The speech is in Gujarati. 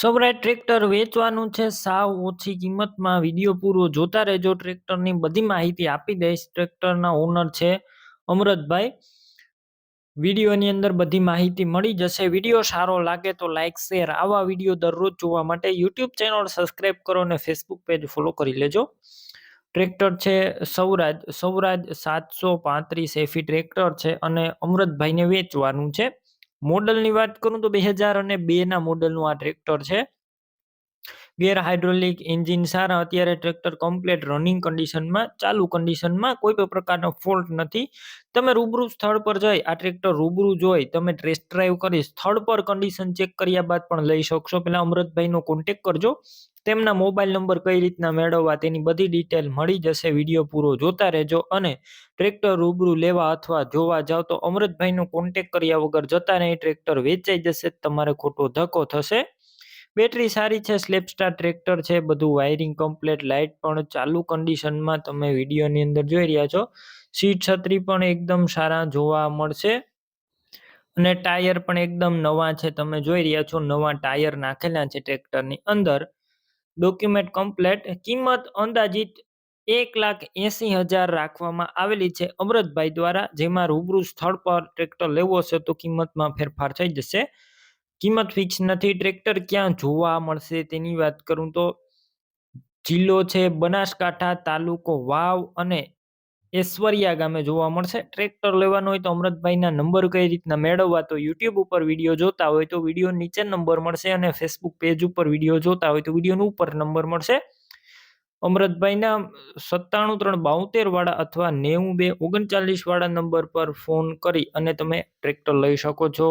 સૌરાય ટ્રેક્ટર વેચવાનું છે. સાવ ઓછી કિંમતમાં વીડિયો પૂરો જોતા રહેજો. ટ્રેક્ટરની બધી માહિતી આપી દઈશ. ટ્રેક્ટરના ઓનર છે અમૃતભાઈ વિડીયોની અંદર બધી માહિતી મળી જશે. વીડિયો સારો લાગે તો લાઇક શેર આવા વીડિયો દરરોજ જોવા માટે યુટ્યુબ ચેનલ સબસ્ક્રાઈબ કરો અને ફેસબુક પેજ ફોલો કરી લેજો. ટ્રેક્ટર છે સૌરાજ સૌરાજ સાતસો પાંત્રીસ એફી ટ્રેક્ટર છે અને અમરતભાઈને વેચવાનું છે. મોડલની વાત કરું તો બે હજાર અને બેના મોડલનું આ ટ્રેક્ટર છે. ગેર હાઇડ્રોલિક એન્જિન સારા, અત્યારે ટ્રેક્ટર કમ્પ્લીટ રનિંગ કન્ડિશનમાં ચાલુ કન્ડિશનમાં કોઈ પણ પ્રકારનો ફોલ્ટ નથી. તમે રૂબરૂ સ્થળ પર જઈ, આ ટ્રેક્ટર રૂબરૂ જોઈ, તમે ટેસ્ટ ડ્રાઈવ કરી, સ્થળ પર કન્ડિશન ચેક કર્યા બાદ પણ લઈ શકશો. પેલા અમૃતભાઈનો કોન્ટેક કરજો. તેમના મોબાઈલ નંબર કઈ રીતના મેળવવા તેની બધી ડિટેલ મળી જશે. વીડિયો પૂરો જોતા રહેજો અને ટ્રેક્ટર રૂબરૂ લેવા અથવા જોવા જાઓ તો અમૃતભાઈનો કોન્ટેક કર્યા વગર જતા નહીં ટ્રેક્ટર વેચાઈ જશે, તમારે ખોટો ધક્કો થશે. બેટરી સારી છે સ્લેપસ્ટાર ટ્રેક્ટર છે, બધું વાયરિંગ કમ્પ્લીટ લાઇટ પણ ચાલુ કન્ડિશનમાં તમે વિડીયોની અંદર જોઈ રહ્યા છો. સીટ છત્રી પણ એકદમ સારા જોવા મળશે. અને ટાયર પણ એકદમ નવા છે, તમે જોઈ રહ્યા છો, નવા ટાયર નાખેલા છે ટ્રેક્ટરની અંદર. ડોક્યુમેન્ટ કમ્પ્લેટ, કિંમત અંદાજિત એક લાખ એસી હજાર રાખવામાં આવેલી છે. અમૃતભાઈ દ્વારા જેમાં રૂબરૂ સ્થળ પર ટ્રેક્ટર લેવો હશે તો કિંમતમાં ફેરફાર થઈ જશે. કિંમત ફિક્સ નથી ટ્રેક્ટર ક્યાં જોવા મળશે તેની વાત કરું તો જિલ્લો છે બનાસકાંઠા, તાલુકો વાવ અને એશ્વરિયા ગામે જોવા મળશે. ટ્રેક્ટર લેવાનો હોય તો અમૃતભાઈના નંબર કઈ રીતના મેળવવા તો યુટ્યુબ ઉપર વીડિયો જોતા હોય તો વીડિયો નીચે નંબર મળશે અને ફેસબુક પેજ ઉપર વીડિયો જોતા હોય તો વિડીયોનો ઉપર નંબર મળશે. અમૃતભાઈના સત્તાણું ત્રણ બાઉતેર વાળા અથવા નેવું બે ઓગણચાલીસ વાળા નંબર પર ફોન કરી અને તમે ટ્રેક્ટર લઈ શકો છો.